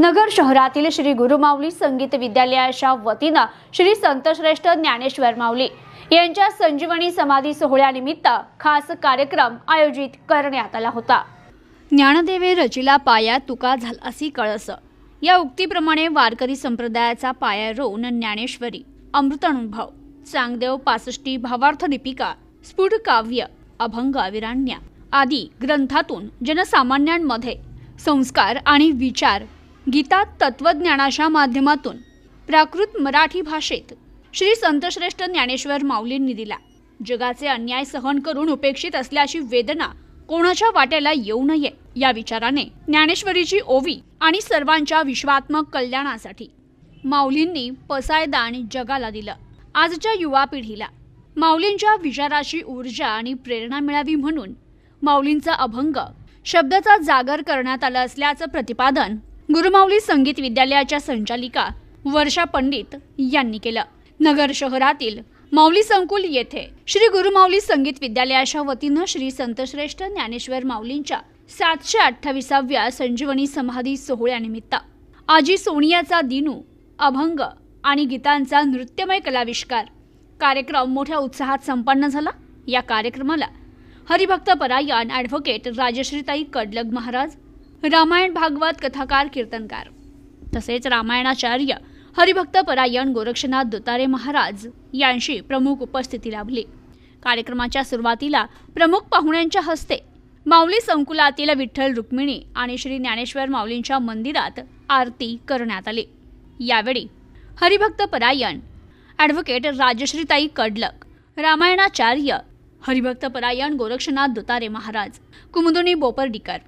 नगर शहरातील श्री गुरुमाऊली संगीत विद्यालयाच्या वतीनं श्री संतश्रेष्ठ ज्ञानेश्वर माऊली यांच्या संजीवनी समाधी सोहळ्यानिमित्त खास कार्यक्रम आयोजित करण्यात आला होता. ज्ञानदेवे रचिला पाया तुका झालासी कळस. या उक्तीप्रमाणे वारकरी संप्रदायाचा पाया रोवून ज्ञानेश्वरी अमृतानुभव चांगदेव पासष्टी भावार्थ दीपिका स्फुट काव्य अभंग विराण्या आदी ग्रंथातून जनसामान्यांमध्ये संस्कार आणि विचार गीता तत्वज्ञानाच्या माध्यमातून प्राकृत मराठी भाषेत श्री संतश्रेष्ठ ज्ञानेश्वर माऊलींनी दिला. जगाचे अन्याय सहन करून उपेक्षित असल्याची वेदना कोणाच्या वाट्याला येऊ नये या विचाराने ज्ञानेश्वरीची ओवी आणि सर्वांच्या विश्वात्मक कल्याणासाठी माऊलींनी पसायदान जगाला दिलं. आजच्या युवा पिढीला माऊलींच्या विचाराची ऊर्जा आणि प्रेरणा मिळावी म्हणून माऊलींचा अभंग शब्दाचा जागर करण्यात आला असल्याचं प्रतिपादन गुरुमाऊली संगीत विद्यालयाच्या संचालिका वर्षा पंडित यांनी केलं. नगर शहरातील माऊली संकुल येथे श्री गुरुमाऊली संगीत विद्यालयाच्या वतीनं श्री संतश्रेष्ठ ज्ञानेश्वर माऊलींच्या सातशे अठ्ठावीसाव्या संजीवनी समाधी सोहळ्यानिमित्त आजी सोनियाचा दिनू अभंग आणि गीतांचा नृत्यमय कलाविष्कार कार्यक्रम मोठ्या उत्साहात संपन्न झाला. या कार्यक्रमाला हरिभक्त परायण ॲडव्होकेट राजश्रीताई कडलग महाराज रामायण भागवत कथाकार कीर्तनकार. तसेच रामायणाचार्य हरिभक्त परायण गोरक्षनाथ दुतारे महाराज यांची प्रमुख उपस्थिती लाभली. कार्यक्रमाच्या सुरुवातीला प्रमुख पाहुण्यांच्या हस्ते माऊली संकुलातील विठ्ठल रुक्मिणी आणि श्री ज्ञानेश्वर माऊलींच्या मंदिरात आरती करण्यात आली. यावेळी हरिभक्त परायण ॲडव्होकेट राजश्रीताई कडलक रामायणाचार्य हरिभक्त परायण Gorakshnath Dutare Maharaj Kumudini Bopardikar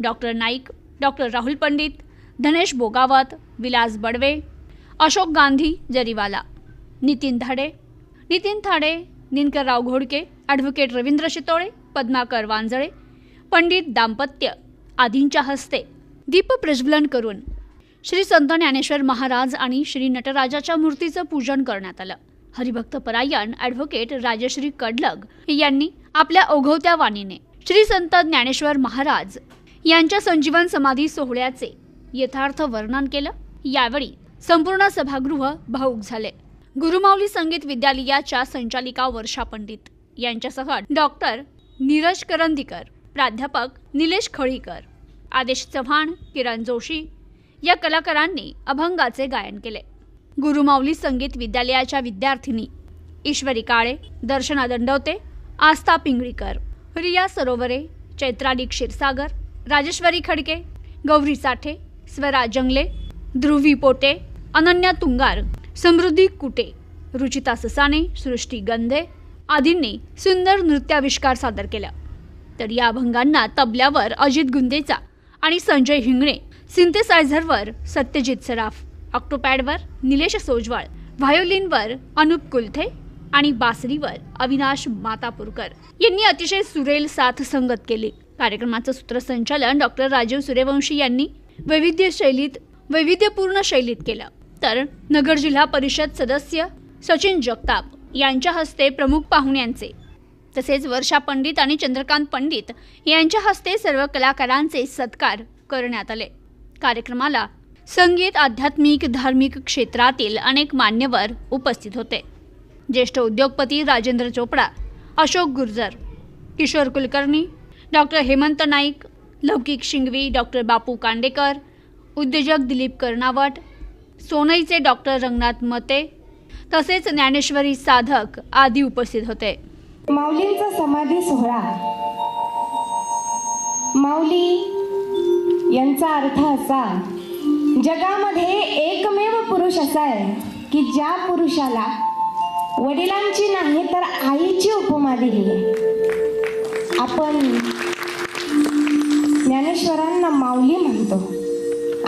doctor Naik doctor Rahul Pandit Dhanesh Bogawat Vilas Badwe Ashok Gandhi Jariwala Nitin Dhade Nitin Thade Dinkarrao Ghodke advocate Ravindra Shitole Padmakar Wanjale Pandit दाम्पत्य आदींच्या हस्ते दीप प्रज्वलन करून श्री संत ज्ञानेश्वर महाराज आणि श्री नटराजाच्या मूर्तीचं पूजन करण्यात आलं. हरिभक्त परायण ॲडव्होकेट राजश्री कडलग यांनी आपल्या ओघवत्या वाणीने श्री संत ज्ञानेश्वर महाराज यांच्या संजीवन समाधी सोहळ्याचे यथार्थ वर्णन केलं. यावेळी संपूर्ण सभागृह भाऊक झाले. गुरुमाऊली संगीत विद्यालयाच्या संचालिका वर्षा पंडित यांच्यासह डॉक्टर नीरज करंदीकर प्राध्यापक निलेश खळीकर आदेश चव्हाण किरण जोशी या कलाकारांनी अभंगाचे गायन केले. गुरुमाऊली संगीत विद्यालयाच्या विद्यार्थिनी ईश्वरी काळे दर्शना दंडवते आस्था पिंगळीकर रिया सरोवरे चैत्राली क्षीरसागर राजेश्वरी खडके गौरी साठे स्वरा जंगले ध्रुवी पोटे अनन्या तुंगार समृद्धी कुटे रुचिता ससाने सृष्टी गंधे आदींनी सुंदर नृत्याविष्कार सादर केला. तर या अभंगांना तबल्यावर अजित गुंदेचा आणि संजय हिंगणे सिंथेसायझरवर सत्यजित सराफ ऑक्टोपॅडवर निलेश सोजवाळ व्हायोलिनवर अनुप कुलथे आणि बासरीवर अविनाश मातापूरकर यांनी अतिशय सुरेल साथ संगत केली. कार्यक्रमाचं सूत्रसंचालन डॉक्टर राजीव सूर्यवंशी यांनी वैविध्य शैलीत वैविध्यपूर्ण शैलीत केलं. तर नगर जिल्हा परिषद सदस्य सचिन जगताप यांच्या हस्ते प्रमुख पाहुण्यांचे तसेच वर्षा पंडित आणि चंद्रकांत पंडित यांच्या हस्ते सर्व कलाकारांचे सत्कार करण्यात आले. कार्यक्रमाला संगीत आध्यात्मिक धार्मिक क्षेत्रातील अनेक मान्यवर उपस्थित होते. ज्येष्ठ उद्योगपती राजेंद्र चोपडा अशोक गुर्जर किशोर कुलकर्णी डॉक्टर हेमंत नाईक लौकिक शिंगवी डॉक्टर बापू कांडेकर उद्योजक दिलीप कर्णावट सोनईचे डॉक्टर रंगनाथ मते तसेच ज्ञानेश्वरी साधक आदी उपस्थित होते. माऊलींचा समाधी सोहळा. माऊली यांचा अर्थ असा जगामध्ये एकमेव पुरुष असा आहे की ज्या पुरुषाला वडिलांची नाही तर आईची उपमा दिली आपण ज्ञानेश्वरांना माऊली म्हणतो.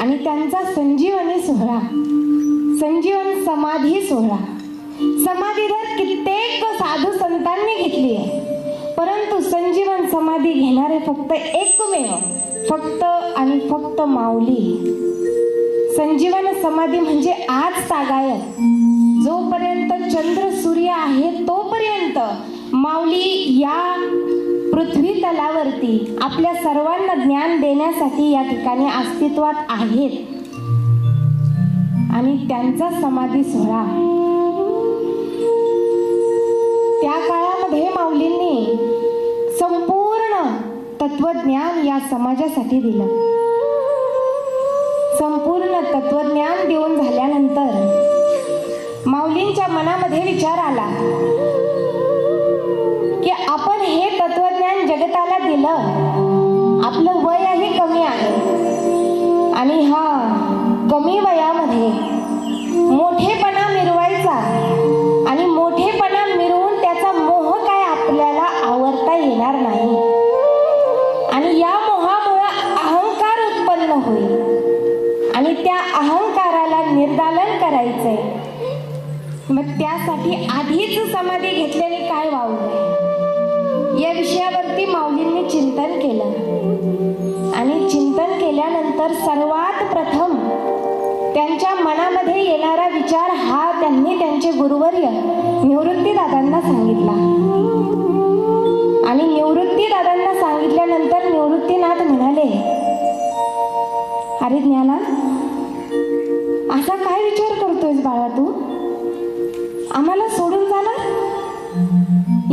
आणि त्यांचा संजीवनी सोहळा संजीवन समाधी सोहळा. समाधीधर कित्येक साधू संतांनी घेतली आहे. परंतु संजीवन समाधी घेणारे फक्त एकमेव फक्त आणि फक्त माऊली. संजीवन समाधी म्हणजे आज सागायत जोपर्यंत चंद्र सूर्य आहे तोपर्यंत माऊली या पृथ्वी तलावरती आपल्या सर्वांना ज्ञान देण्यासाठी या ठिकाणी अस्तित्वात आहेत. आणि त्यांचा समाधी सोहळा. त्या काळामध्ये माऊलींनी संपूर्ण तत्वज्ञान या समाजासाठी दिलं. संपूर्ण तत्वज्ञान देऊन झाल्यानंतर माऊलींच्या मनामध्ये विचार आला की आपण हे तत्व जगताला दिलं. आपलं वयही कमी आहे. आणि हा कमी वयामध्ये मोठेपणा मिरवायचा आणि मोठेपणा मिरवून त्याचा मोह काय आपल्याला आवरता येणार नाही. आणि या मोहामुळं अहंकार उत्पन्न होईल. आणि त्या अहंकाराला निर्दालन करायचंय. मग त्यासाठी आधीच समाधी घेतल्याने काय वावलंय या विषयावरती माऊलींनी चिंतन केलं. आणि चिंतन केल्यानंतर सर्वात प्रथम त्यांच्या मनामध्ये येणारा विचार हा त्यांनी त्यांचे गुरुवर्य निवृत्तीदादांना सांगितला. आणि निवृत्तीदादांना सांगितल्यानंतर निवृत्तीनाथ म्हणाले अरे ज्ञाना असा काय विचार करतोयस बाळा तू? आम्हाला सोडून जाणार?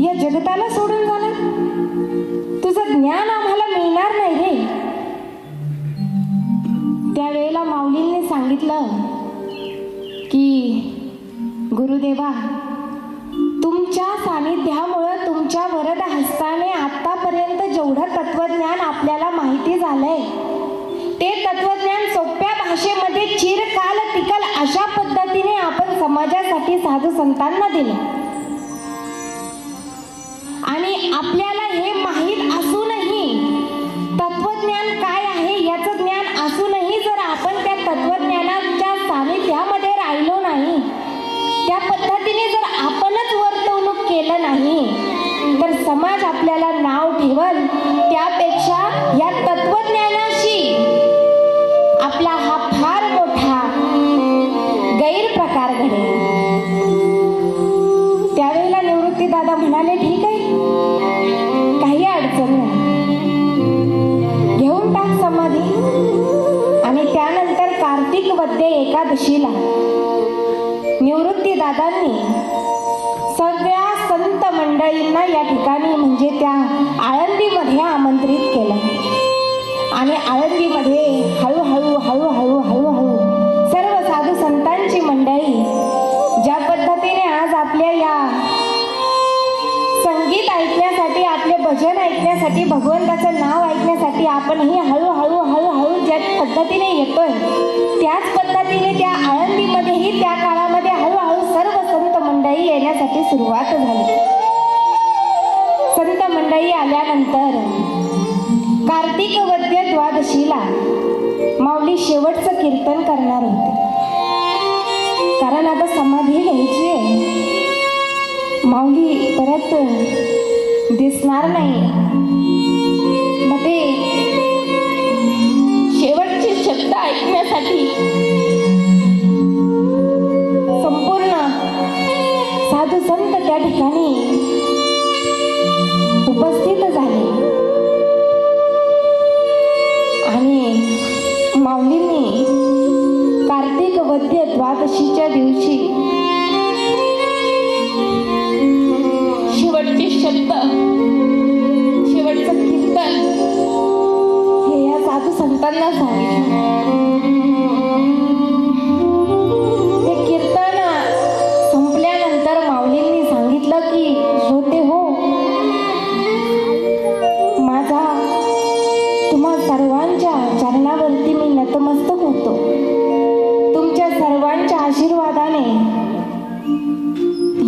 या जगताला सोडून म्हटलं की गुरुदेवा तुमच्या सानिध्यामुळं तुमच्या वरद हस्ताने आतापर्यंत जेवढं तत्वज्ञान आपल्याला माहिती झालंय ते तत्वज्ञान सोप्या भाषेमध्ये चिरकाल टिकल अशा पद्धतीने आपण समाजासाठी साधू संतांना दिलं. आणि आपल्याला नाही. तर समाज आपल्याला नाव ठेवल त्यापेक्षा या तत्वज्ञानाशी आपला हा फार मोठा गैरप्रकार घडेल. त्यावेळेला निवृत्ती दादा म्हणाले ठीक आहे. काही अडचण नाही. घेऊन टाक समाधी. आणि त्यानंतर कार्तिक वद्य एकादशीला निवृत्ती दादांनी मंडळींना या ठिकाणी म्हणजे त्या आळंदीमध्ये आमंत्रित केलं. आणि आळंदीमध्ये हळूहळू हळूहळू हळूहळू सर्व साधू संतांची मंडळी ज्या पद्धतीने आज आपल्या या संगीत ऐकण्यासाठी आपले भजन ऐकण्यासाठी भगवंताचं नाव ऐकण्यासाठी आपणही हळूहळू हळूहळू ज्या पद्धतीने येतोय त्याच पद्धतीने त्या आळंदीमध्येही त्या काळामध्ये हळूहळू सर्व संत मंडळी येण्यासाठी सुरुवात झाली. संत मंडळी आल्यानंतर कार्तिक वद्य द्वादशीला माऊली शेवटचं कीर्तन करणार होते. कारण आता समाधी घ्यायची आहे. माऊली परत दिसणार नाही. मग ते शेवटचे शब्द ऐकण्यासाठी संपूर्ण साधू संत त्या ठिकाणी उपस्थित झाले. आणि माऊलींनी कार्तिक वद्य द्वादशीच्या दिवशी शेवटचे शब्द शेवटचं कीर्तन हे या साधू संतांना सांगितलं.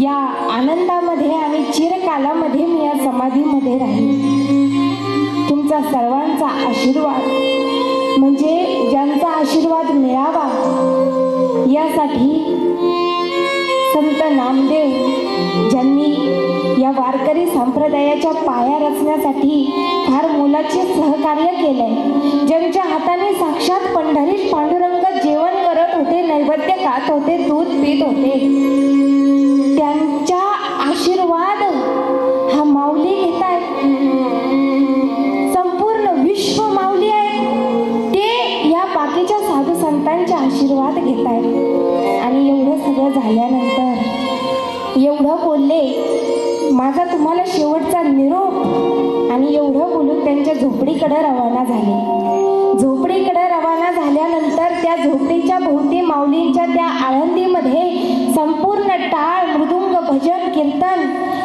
या आनंदामध्ये आणि चिरकालामध्ये मी या समाधीमध्ये राहील तुमचा सर्वांचा आशीर्वाद म्हणजे ज्यांचा आशीर्वाद मिळावा यासाठी संत नामदेव ज्यांनी या वारकरी संप्रदायाच्या पाया रचण्यासाठी फार मोलाचे सहकार्य केलंय ज्यांच्या हाताने साक्षात पंढरीत पांडुरंग जेवण करत होते नैवेद्य खात होते दूध पीत होते. त्यांचा आशीर्वाद हा माऊली घेत आहेत संपूर्ण विश्व माऊली आहे. ते या बाकीच्या साधू संतांचा आशीर्वाद घेत आहेत आणि एवढं सगळं झाल्यानंतर एवढं बोलले माझा तुम्हाला शेवटचा निरोप. आणि एवढं बोलून त्यांच्या झोपडीकडे रवाना झाले. झोपडीकडे रवाना झाल्यानंतर त्या झोपडीच्या भोवती माऊलींच्या त्या आळंदीमध्ये संपूर्ण टाळ मृदुंग भजन कीर्तन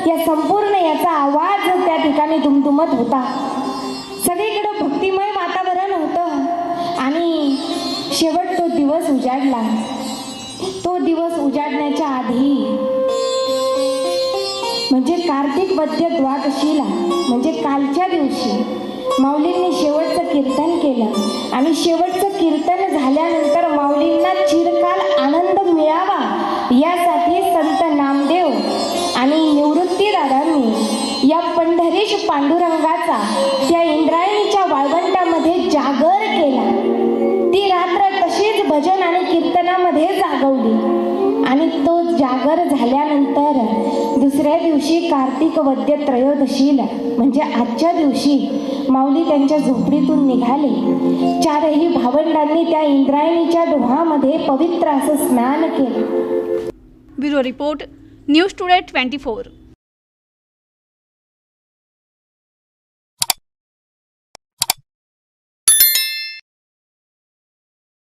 या संपूर्ण याचा आवाज त्या ठिकाणी दुमदुमत होता. सगळीकडे भक्तिमय वातावरण होतं आणि शेवट तो दिवस उजाडला. तो दिवस उजाडण्याच्या आधी म्हणजे कार्तिक वद्य द्वादशीला म्हणजे कालच्या दिवशी माऊलींनी शेवटचं कीर्तन केलं. आणि शेवटचं कीर्तन झाल्यानंतर माऊलींना चिरकाल आनंद मिळावा या पंढरीश पांडुरंगाचा त्या इंद्रायणीच्या वाळवंटामध्ये जागर केला. ती रात्र तशीच भजन आणि कीर्तनामध्ये जागवली. आणि तो जागर झाल्यानंतर दुसऱ्या दिवशी कार्तिक वद्य त्रयोदशीला म्हणजे आजच्या दिवशी माऊली त्यांच्या झोपडीतून निघाले. चारही भावंडांनी त्या इंद्रायणीच्या डोहामध्ये पवित्र असं स्नान केलं. Bureau report news today twenty four.